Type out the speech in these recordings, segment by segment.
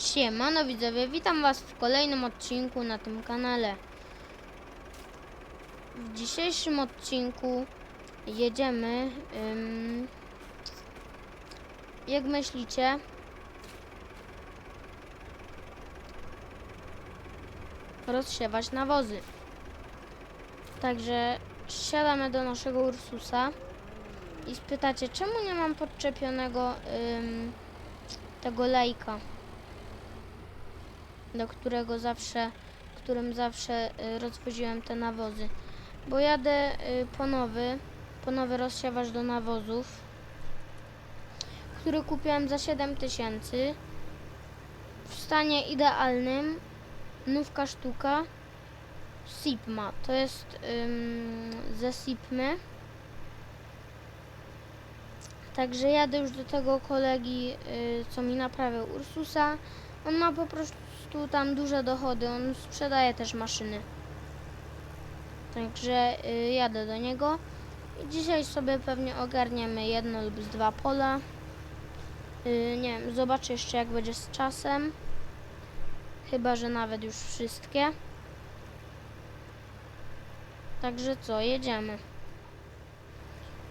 Siemano widzowie, witam was w kolejnym odcinku na tym kanale. W dzisiejszym odcinku jedziemy, ym, jak myślicie, rozsiewać nawozy. Także siadamy do naszego Ursusa i spytacie, czemu nie mam podczepionego ym, tego lejka do którego zawsze, którym zawsze y, rozwoziłem te nawozy. Bo jadę y, po nowy, po nowy rozsiewacz do nawozów, który kupiłem za 7000 w stanie idealnym, nówka sztuka, Sipma, to jest ym, ze Sipmy. Także jadę już do tego kolegi, y, co mi naprawiał Ursusa. On ma po prostu tam duże dochody, on sprzedaje też maszyny. Także y, jadę do niego. I dzisiaj sobie pewnie ogarniemy jedno lub dwa pola. Y, nie wiem, zobaczę jeszcze jak będzie z czasem. Chyba, że nawet już wszystkie. Także co, jedziemy.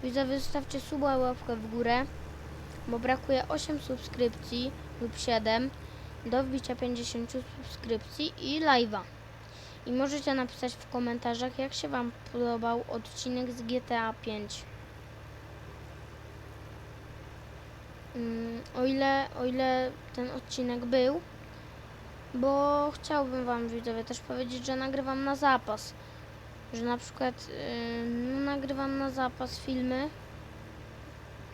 Widzowie, zostawcie suba łapkę w górę, bo brakuje 8 subskrypcji lub 7 do wbicia 50 subskrypcji i live'a. I możecie napisać w komentarzach, jak się Wam podobał odcinek z GTA 5. Mm, o ile, o ile ten odcinek był, bo chciałbym Wam widzowie też powiedzieć, że nagrywam na zapas. Że na przykład yy, nagrywam na zapas filmy,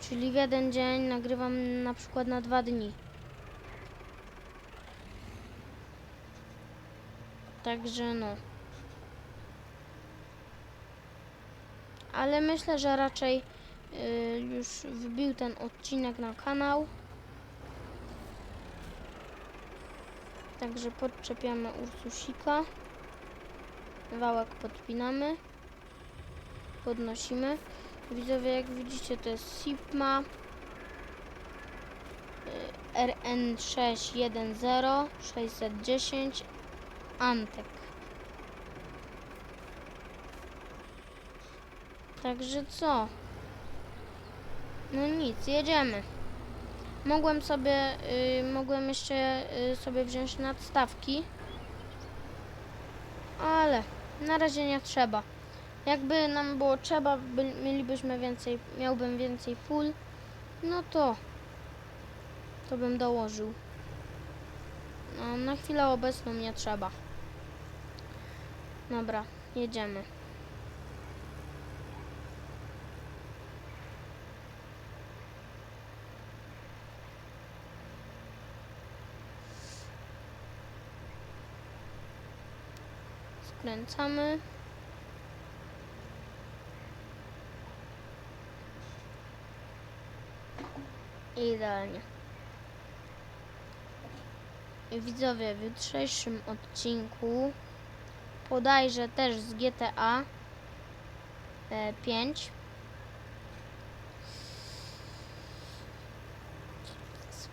czyli w jeden dzień nagrywam na przykład na dwa dni. Także no. Ale myślę, że raczej y, już wbił ten odcinek na kanał. Także podczepiamy Ursusika. Wałek podpinamy. Podnosimy. Widzowie, jak widzicie, to jest Sipma y, RN610 610 Antek. Także co? No nic, jedziemy. Mogłem sobie, y, mogłem jeszcze y, sobie wziąć nadstawki, ale na razie nie trzeba. Jakby nam było trzeba, by, mielibyśmy więcej, miałbym więcej pól, no to, to bym dołożył. No, na chwilę obecną nie trzeba. Dobra, jedziemy. Skręcamy. Idealnie. Widzowie, w jutrzejszym odcinku podajże też z GTA e, 5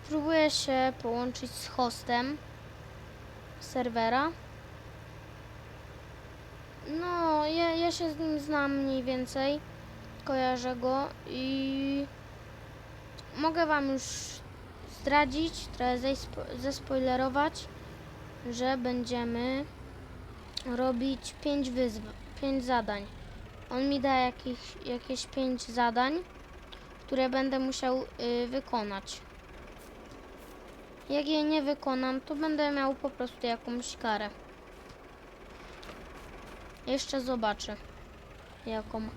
spróbuję się połączyć z hostem serwera. No ja, ja się z nim znam mniej więcej kojarzę go i mogę wam już zdradzić, trochę zespo- zespoilerować, że będziemy robić 5 wyzw- 5 zadań. On mi da jakieś, jakieś 5 zadań, które będę musiał y, wykonać. Jak je nie wykonam, to będę miał po prostu jakąś karę. Jeszcze zobaczę, jaką.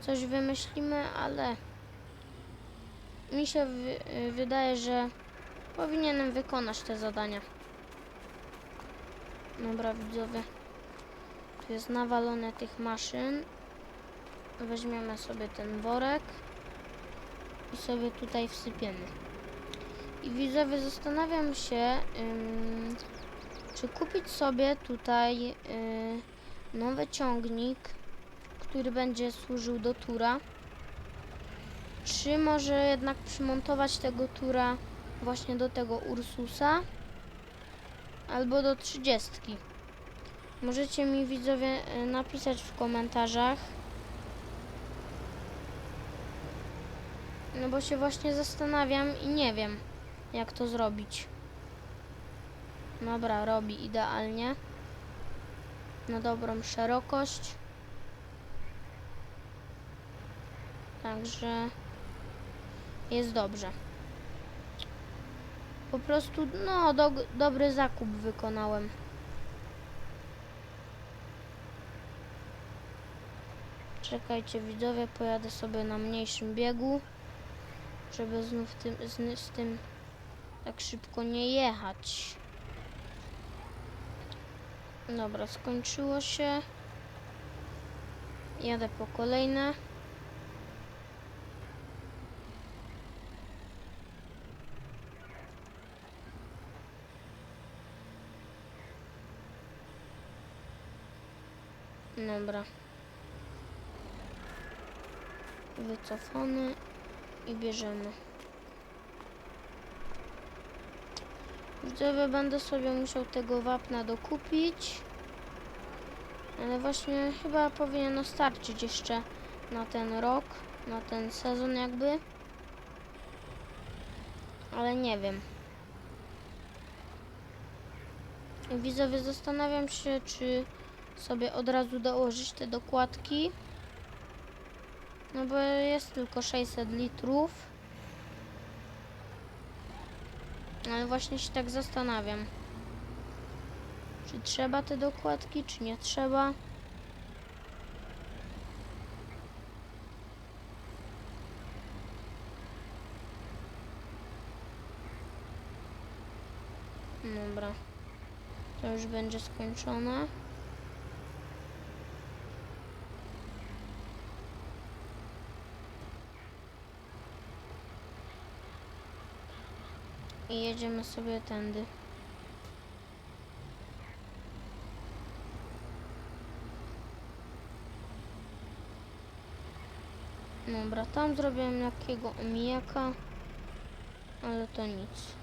Coś wymyślimy, ale mi się y, wydaje, że powinienem wykonać te zadania. Dobra, widzowie. Tu jest nawalone tych maszyn. Weźmiemy sobie ten worek i sobie tutaj wsypiemy. I widzowie, zastanawiam się, ym, czy kupić sobie tutaj y, nowy ciągnik, który będzie służył do tura, czy może jednak przymontować tego tura właśnie do tego Ursusa albo do 30. Możecie mi widzowie y, napisać w komentarzach. No bo się właśnie zastanawiam i nie wiem jak to zrobić. Dobra, robi idealnie. Na dobrą szerokość. Także jest dobrze. Po prostu, no, do, dobry zakup wykonałem. Czekajcie widzowie, pojadę sobie na mniejszym biegu, żeby znów tym, z, z tym tak szybko nie jechać. Dobra, skończyło się. Jadę po kolejne. Dobra. Wycofany i bierzemy. Widzowie, będę sobie musiał tego wapna dokupić. Ale właśnie chyba powinno starczyć jeszcze na ten rok, na ten sezon jakby. Ale nie wiem. Widzowie, zastanawiam się, czy sobie od razu dołożyć te dokładki. No bo jest tylko 600 litrów. Ale właśnie się tak zastanawiam. Czy trzeba te dokładki, czy nie trzeba? Dobra. To już będzie skończone. I jedziemy sobie tędy. Dobra, tam zrobiłem jakiego omijaka, ale to nic.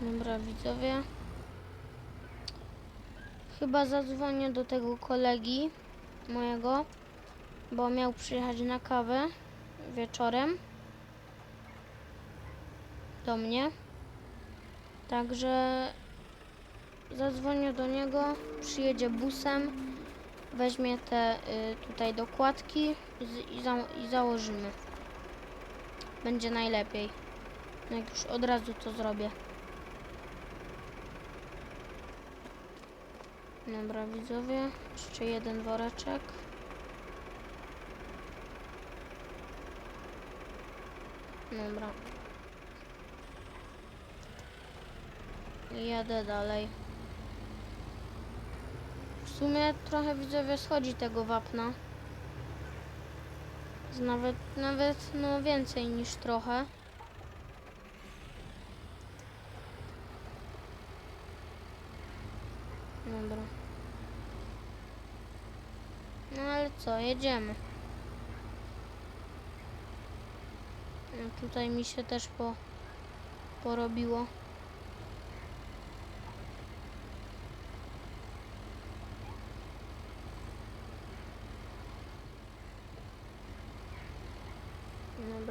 Dobra, widzowie. Chyba zadzwonię do tego kolegi mojego, bo miał przyjechać na kawę wieczorem do mnie. Także zadzwonię do niego, przyjedzie busem, weźmie te y, tutaj dokładki z, i, za, i założymy. Będzie najlepiej. Jak już od razu to zrobię. Dobra, widzowie. Jeszcze jeden woreczek. Dobra. I jadę dalej. W sumie trochę widzowie schodzi tego wapna. Nawet, nawet no więcej niż trochę. Dobra. No ale co, jedziemy. No, tutaj mi się też po, porobiło.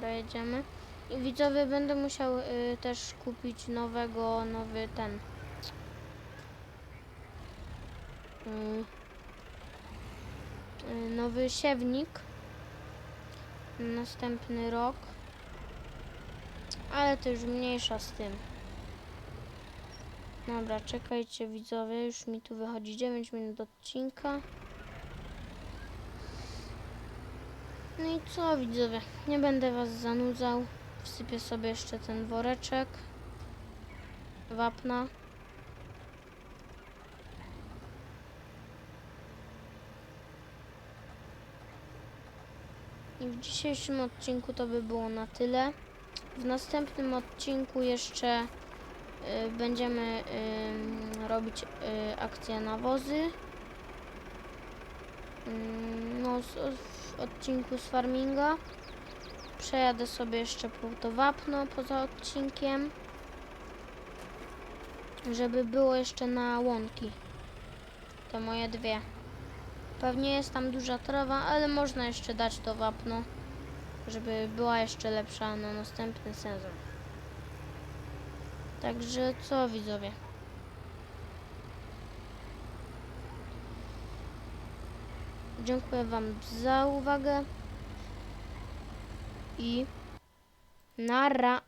Jedziemy. I widzowie będę musiał y, też kupić nowego, nowy ten. Y, y, nowy siewnik. na Następny rok. Ale to już mniejsza z tym. Dobra, czekajcie widzowie, już mi tu wychodzi 9 minut odcinka. No i co widzowie, nie będę was zanudzał. Wsypię sobie jeszcze ten woreczek wapna. I w dzisiejszym odcinku to by było na tyle. W następnym odcinku jeszcze y, będziemy y, robić y, akcję nawozy. Mm, no, odcinku z farminga. Przejadę sobie jeszcze to wapno poza odcinkiem. Żeby było jeszcze na łąki. Te moje dwie. Pewnie jest tam duża trawa, ale można jeszcze dać to wapno. Żeby była jeszcze lepsza na następny sezon. Także co widzowie? Dziękuję Wam za uwagę i nara.